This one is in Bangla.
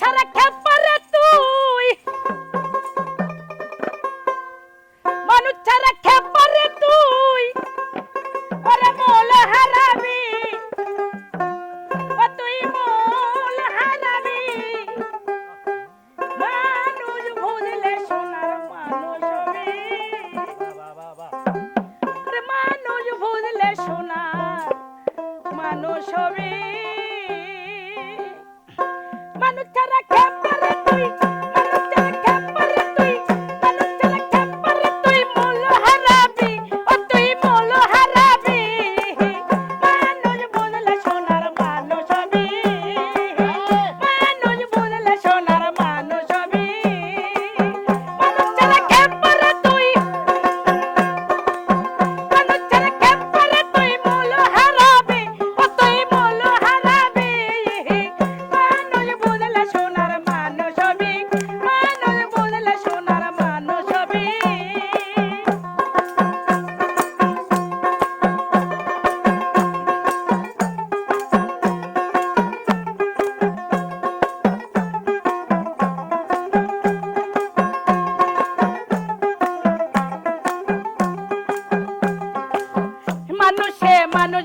ছাড়া খেপারে তুই। মানুষ ছাড়া খেপারে তুই। ওরে মোল হারাবি ও তুই মোল হারাবি মানুষ ভুললে সোনার মানুষ হবে। মানুষ ভুললে সোনার মানুষ হবে। মানুষ